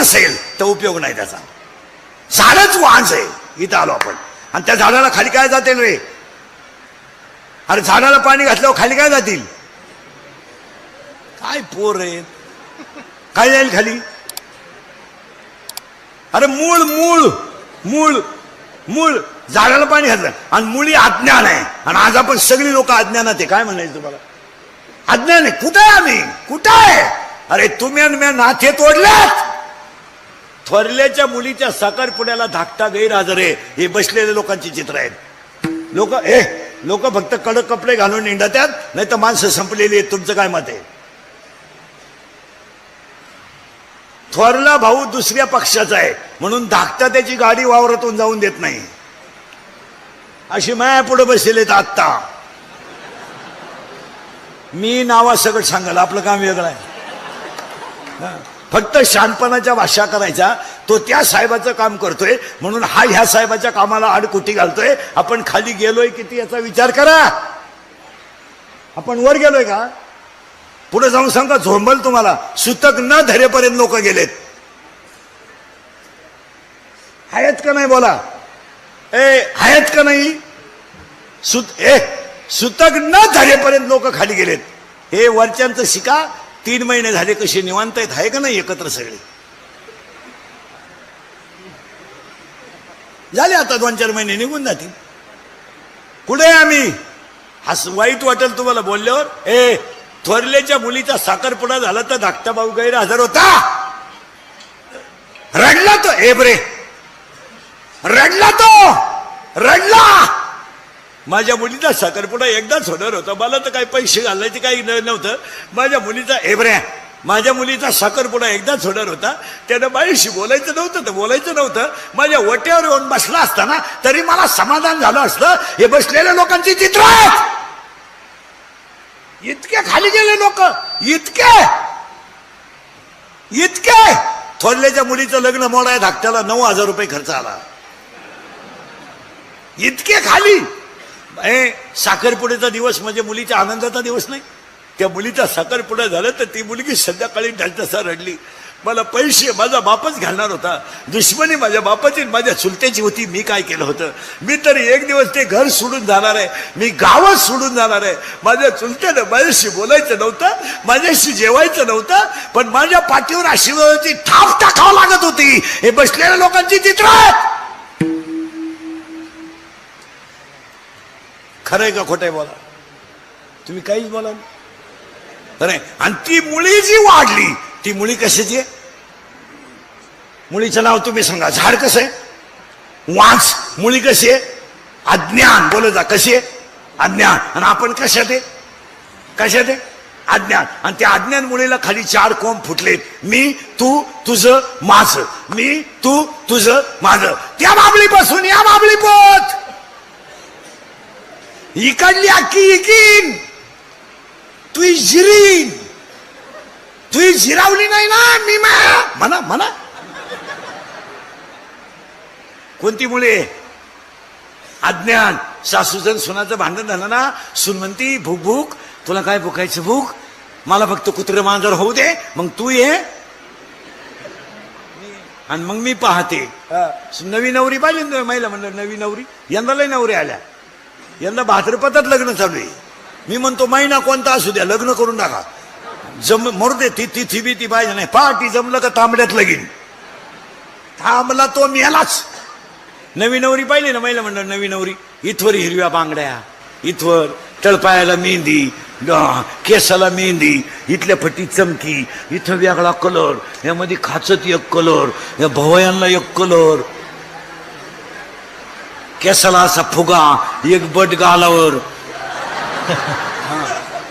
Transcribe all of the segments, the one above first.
नसेल तर उपयोग नाही त्याचा. झाडच वाहच आहे इथं आलो आपण. आणि त्या झाडाला खाली काय जातील रे? अरे झाडाला पाणी घातल्यावर खाली काय जातील? काय पोर रे? काय जाईल खाली? अरे मूळ मूळ मूळ मूळ झाडाला पाणी घातलं. आणि मुळी अज्ञान आहे. आणि आज आपण सगळी लोक अज्ञानात आहे. काय म्हणायचं तुम्हाला? अज्ञान आहे. कुठं आहे आम्ही? कुठं आहे? अरे तुम्ही आणि मी नाथे तोडल्यात थोरल्याच्या मुलीच्या साखरपुड्याला धाकटा गैरहजर आहे. हे बसलेले लोकांची चित्र आहेत. लोक ए लोक फक्त कडक कपडे घालून निंडत्यात नाही तर माणसं संपलेली आहेत. तुमचं काय मत आहे? थोरला भाऊ दुसऱ्या पक्षाचा आहे. म्हणून धाकटा त्याची गाडी वावरातून जाऊन देत नाही. अशी माया पुढे बसलेले आत्ता. मी नावा सगळं सांगाल आपलं काम वेगळं आहे. फक्त शानपणाच्या भाषा करायचा तो त्या साहेबाचं काम करतोय म्हणून हा ह्या साहेबाच्या कामाला आडकुटी घालतोय. आपण खाली गेलोय किती याचा विचार करा. आपण वर गेलोय का? पुढे जाऊन सांगा झोंबल तुम्हाला. सुतक न धरेपर्यंत लोक गेलेत. आहेत का नाही बोला? ए आहेत का नाही? सुत ए सुतक न धरेपर्यंत लोक खाली गेलेत. हे वरच्यांचं शिका तीन महिने झाले कसे निवांत आहेत? आहे का नाही एकत्र सगळे? झाले आता दोन चार महिने निघून जातील. कुठे आम्ही? हस वाईट वाटेल तुम्हाला बोलल्यावर? ए थोरलेच्या मुलीचा साखरपुडा झाला तर धाकटा भाऊ गैरहजर होता. रडला तो ए बरे रडला तो रडला. माझ्या मुलीचा साखरपुडा एकदाच होणार होता. मला तर काही पैसे घालायचे काही न- नव्हतं. माझ्या मुलीचा एबऱ्या माझ्या मुलीचा साखरपुडा एकदाच होणार होता. त्यानं बाईशी बोलायचं नव्हतं तर बोलायचं नव्हतं. माझ्या वट्यावर येऊन बसला असताना तरी मला समाधान झालं असतं. हे बसलेल्या लोकांची चित्र इतके खाली गेले लोक इतके इतके. थोरल्याच्या मुलीचं लग्न मोडाय धाकट्याला नऊ हजार रुपये खर्च आला. इतके खाली. ए साखरपुड्याचा दिवस म्हणजे मुलीच्या आनंदाचा दिवस नाही. त्या मुलीचा साखरपुडा झाला तर ती मुलगी संध्याकाळी ढलतसा रडली. मला पैसे माझा बापच घालणार होता. दुश्मनी माझ्या बापाची माझ्या चुलत्याची होती. मी काय केलं होतं? मी तरी एक दिवस ते घर सोडून जाणार आहे. मी गावच सोडून जाणार आहे. माझ्या चुलत्यानं माझ्याशी बोलायचं नव्हतं. माझ्याशी जेवायचं नव्हतं. पण माझ्या पाठीवर आशीर्वादाची थाप टाकावं लागत होती. हे बसलेल्या लोकांची चित्र खरंय का खोटंय बोला? तुम्ही काहीच बोला खरंय आणि ती मुळी जी वाढली ती मुळी कशाची आहे? मुळीचं नाव तुम्ही सांगा. झाड कसं आहे? वाच मुळी कशी आहे? अज्ञान. बोलत जा कशी आहे? अज्ञान. आणि आपण कशात आहे? कशात आहे? अज्ञान. आणि त्या अज्ञान मुळीला खाली चार कोंब फुटलेत. मी तू तुझं माझ. मी तू तुझं माझं. त्या बाबळीपासून या बाबली पोत इकडली अक्की इकीन तू जिरीन तू जिरावली नाही ना मी मा म्हणा म्हणा कोणती मुळे अज्ञान सासूजन सुनाचं भांडण झालं ना सुन म्हणती भूक भूक तुला काय भुकायचं भूक मला फक्त कुत्र मांजर होऊ दे मग तू ये आणि मग मी पाहते नवी नवरी पाहिजे महिला म्हणलं नवी नवरी यंदा लय नवरी आल्या यांना भाद्रपदात लग्न चालू आहे. मी म्हणतो महिना कोणता असू द्या लग्न करून टाका. जम मरू दे ती तिथी बी ती पाहिजे नाही. पहाटी जमलं का तांबड्यात लगीन? थांबला तो मेलाच. नवी नवरी पाहिली ना महिला मंडळ नवी नवरी? इथवर हिरव्या बांगड्या इथवर तळपायाला मेहंदी केसाला मेहंदी इथल्या फटी चमकी इथं वेगळा कलर यामध्ये खाचत एक कलर या भवयांना एक कलर केसाला असा फुगा एक बट गालावर.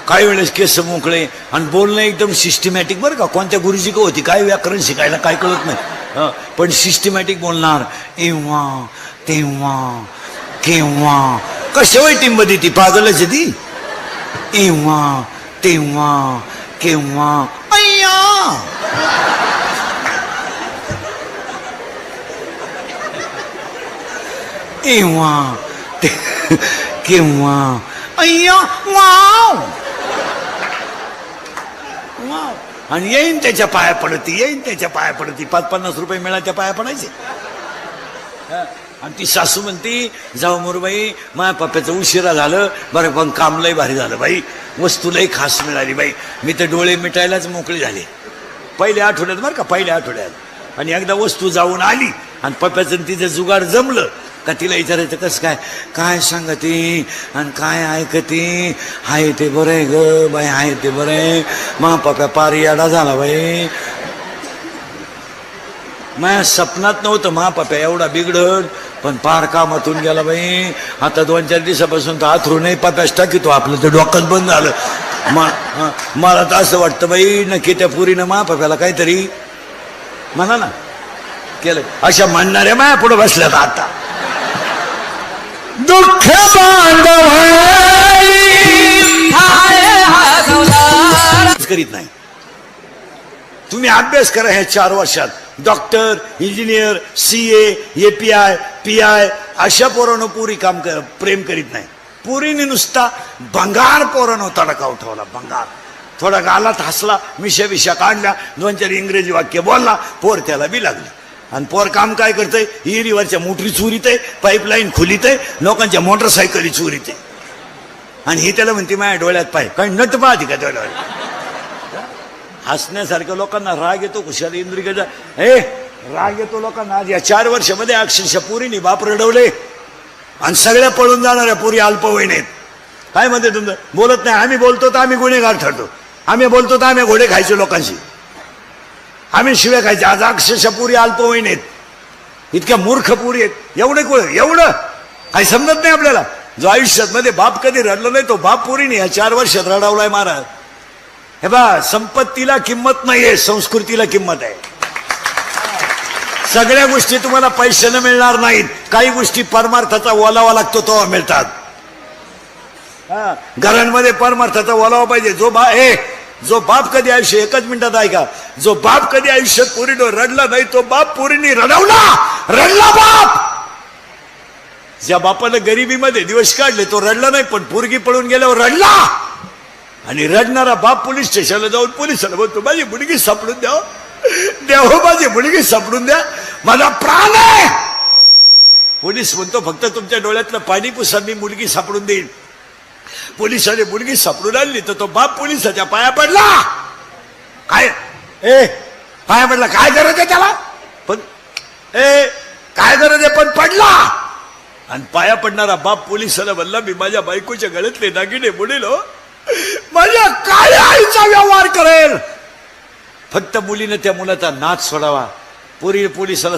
काही वेळेस केस मोकळे आणि बोलणं एकदम सिस्टमॅटिक बरं का. कोणत्या गुरुजी का होती काय व्याकरण शिकायला काय कळत नाही. हं, पण सिस्टमॅटिक बोलणार एव्हा तेव्हा केव्हा कशा वय टीममध्ये ती पागलच आहे ती. एव्हा तेव्हा केव्हा अय्या! केव्हा? ते केव्हा? अय्या वाव! वाव! आणि येईन त्याच्या पाया पडती येईन त्याच्या पाया पडती. पाच पन्नास रुपये मिळायच्या पाया पडायचे. आणि ती सासू म्हणती जाऊ मुरबाई माझ्या पप्प्याचं उशिरा झालं. बरं पण काम लय भारी झालं बाई. वस्तू खास मिळाली बाई. मी तर डोळे मिटायलाच मोकळे झाले. पहिल्या आठवड्यात बरं का पहिल्या आठवड्यात. आणि एकदा वस्तू जाऊन आली. आणि पप्प्याचं तिचं जुगाड जमलं का तिला विचारायचं कसं काय? काय सांगते? आणि काय ऐकते? हाय ते बरं आहे ग बाई हाय ते बरं आहे. मा पप्या पार याडा झाला बाई. माझ्या सपनात नव्हतं महापाप्या एवढा बिघडत पण पार कामातून गेला बाई. आता दोन चार दिवसापासून तर आथरू नाही पाप्यास टाकीतो आपलं तर डोकंच बंद झालं. मला तर असं वाटतं बाई नक्की त्या पुरीनं महापाप्याला काहीतरी म्हणा ना केलं अशा म्हणणाऱ्या माया पुढे बसल्यात आता दुःख करीत नाही तुम्ही अभ्यास करा ह्या चार वर्षात doctor engineer C A P I P I अशा पोरानं पुरी काम कर प्रेम करीत नाही पुरीने नुसता भंगार पोरानं तडका उठवला भंगार थोडा गालात हसला मिशा विशा काढल्या दोन चार इंग्रजी वाक्य बोलला पोर त्याला बी लागली आणि पोर काम काय करतंय? हिरीवरच्या मोटरी चोरीत आहे पाईपलाईन खोलीत आहे लोकांच्या मोटरसायकली चोरीत आहे आणि ही त्याला म्हणते माझ्या डोळ्यात पाय. काय नट पाहते का त्या डोळ्यात हसण्यासारख्या लोकांना राग येतो कुशाल इंद्रिकेचा ए राग येतो लोकांना. आज या चार वर्षामध्ये अक्षरशः पुरीने बाप रडवले. आणि सगळ्या पळून जाणाऱ्या पुरी अल्पवयीन आहेत. काय म्हणते तुमचं? बोलत नाही. आम्ही बोलतो तर आम्ही गुन्हेगार ठरतो. आम्ही बोलतो तर आम्ही घोडे खायचो लोकांशी. आम्ही शिव्या खायचे. आज अक्षरशः पुरी अल्पवयीन आहेत इतक्या मूर्ख पुरी आहेत. एवढे कोण एवढं? काही समजत नाही आपल्याला. जो आयुष्यात मध्ये बाप कधी रडलो नाही तो बाप पुरीने ह्या चार वर्षात रडवलाय महाराज. हे बा संपत्तीला किंमत नाहीये संस्कृतीला किंमत आहे. सगळ्या गोष्टी तुम्हाला पैशाने मिळणार नाहीत. काही गोष्टी परमार्थाचा ओलावा लागतो तेव्हा मिळतात. हा, घरांमध्ये परमार्थाचा ओलावा पाहिजे. जो बा ए जो बाप कधी आयुष्य एकच मिनिटात ऐका. जो बाप कधी आयुष्यात पुरीनो रडला नाही तो बाप पुरीने रडवला. रडला बाप. ज्या बापानं गरिबीमध्ये दिवस काढले तो रडला नाही पण पोरगी पळून गेल्यावर रडला. आणि रडणारा बाप पोलीस स्टेशनला जाऊन पोलिसाला बोलतो माझी मुलगी सापडून द्या. द्या हो माझी मुलगी सापडून द्या. माझा प्राण आहे. पोलीस म्हणतो फक्त तुमच्या डोळ्यातलं पाणी पुसा मी मुलगी सापडून देईन. पोलिसाने मुलगी सापडून आणली तर तो बाप पोलिसाच्या पाया पडला. काय? ए पाया पडला. काय गरज आहे त्याला? पण ए काय गरज आहे? पण पडला. आणि पाया पडणारा बाप पोलिसाला म्हणला मी माझ्या बायकोच्या गळ्यातले दागिने बुडेल हो. माझ्या काय आईचा व्यवहार करेल. फक्त मुलीनं त्या मुलाचा नाच सोडावा. पोरी पोलिसाला